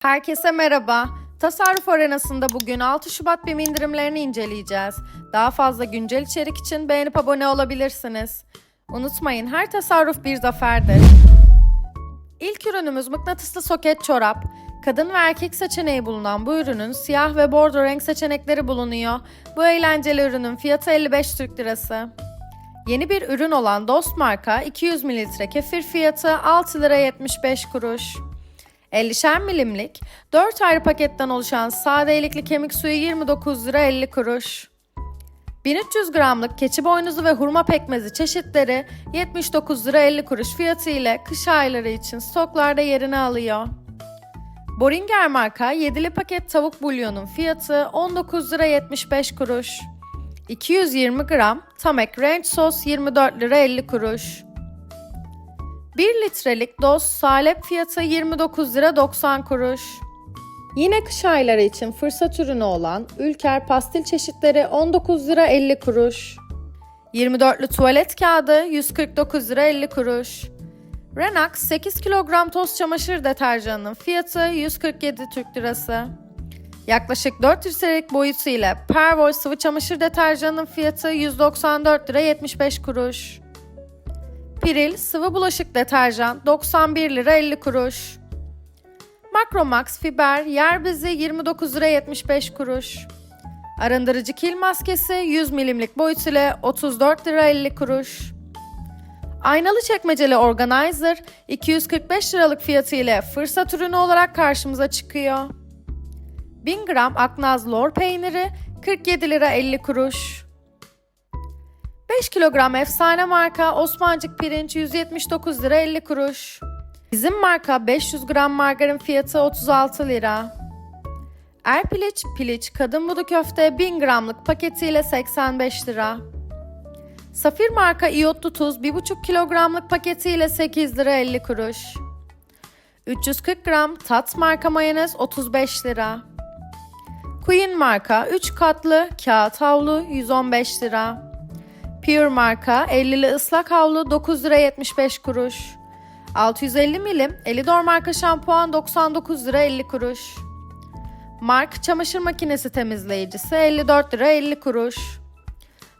Herkese merhaba. Tasarruf Arenası'nda bugün 6 Şubat BİM indirimlerini inceleyeceğiz. Daha fazla güncel içerik için beğenip abone olabilirsiniz. Unutmayın her tasarruf bir zaferdir. İlk ürünümüz mıknatıslı soket çorap. Kadın ve erkek seçeneği bulunan bu ürünün siyah ve bordo renk seçenekleri bulunuyor. Bu eğlenceli ürünün fiyatı 55 Türk Lirası. Yeni bir ürün olan Dost marka 200 mililitre kefir fiyatı 6 lira 75 kuruş. 50'şer milimlik 4 ayrı paketten oluşan sade ilikli kemik suyu 29 lira 50 kuruş. 1300 gramlık keçi boynuzu ve hurma pekmezi çeşitleri 79 lira 50 kuruş fiyatı ile kış ayları için stoklarda yerini alıyor. Boringer marka 7'li paket tavuk bulyonun fiyatı 19 lira 75 kuruş. 220 gram Tamek Ranch sos 24 lira 50 kuruş. 1 litrelik doz salep fiyatı 29 lira 90 kuruş. Yine kış ayları için fırsat ürünü olan Ülker pastil çeşitleri 19 lira 50 kuruş. 24'lü tuvalet kağıdı 149 lira 50 kuruş. Renax 8 kilogram toz çamaşır deterjanının fiyatı 147 Türk lirası. Yaklaşık 4 litrelik boyutu ile Perwoll sıvı çamaşır deterjanının fiyatı 194 lira 75 kuruş. Piril sıvı bulaşık deterjan 91 lira 50 kuruş. Macromax fiber yer bezi 29 lira 75 kuruş. Arındırıcı kil maskesi 100 milimlik boyut ile 34 lira 50 kuruş. Aynalı çekmeceli organizer 245 liralık fiyatı ile fırsat ürünü olarak karşımıza çıkıyor. 1000 gram Aknaz lor peyniri 47 lira 50 kuruş. 5 kilogram efsane marka Osmancık pirinç 179 lira 50 kuruş. Bizim marka 500 gram margarin fiyatı 36 lira. Erpiliç piliç kadın budu köfte 1000 gramlık paketiyle 85 lira. Safir marka iyotlu tuz 1,5 kilogramlık paketiyle 8 lira 50 kuruş. 340 gram tat marka mayonez 35 lira. Queen marka 3 katlı kağıt havlu 115 lira. Pure marka 50'li ıslak havlu 9 lira 75 kuruş. 650 milim Elidor marka şampuan 99 lira 50 kuruş. Mark çamaşır makinesi temizleyicisi 54 lira 50 kuruş.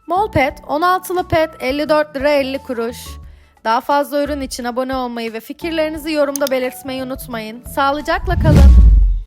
Molpet 16'lı pet 54 lira 50 kuruş. Daha fazla ürün için abone olmayı ve fikirlerinizi yorumda belirtmeyi unutmayın. Sağlıcakla kalın.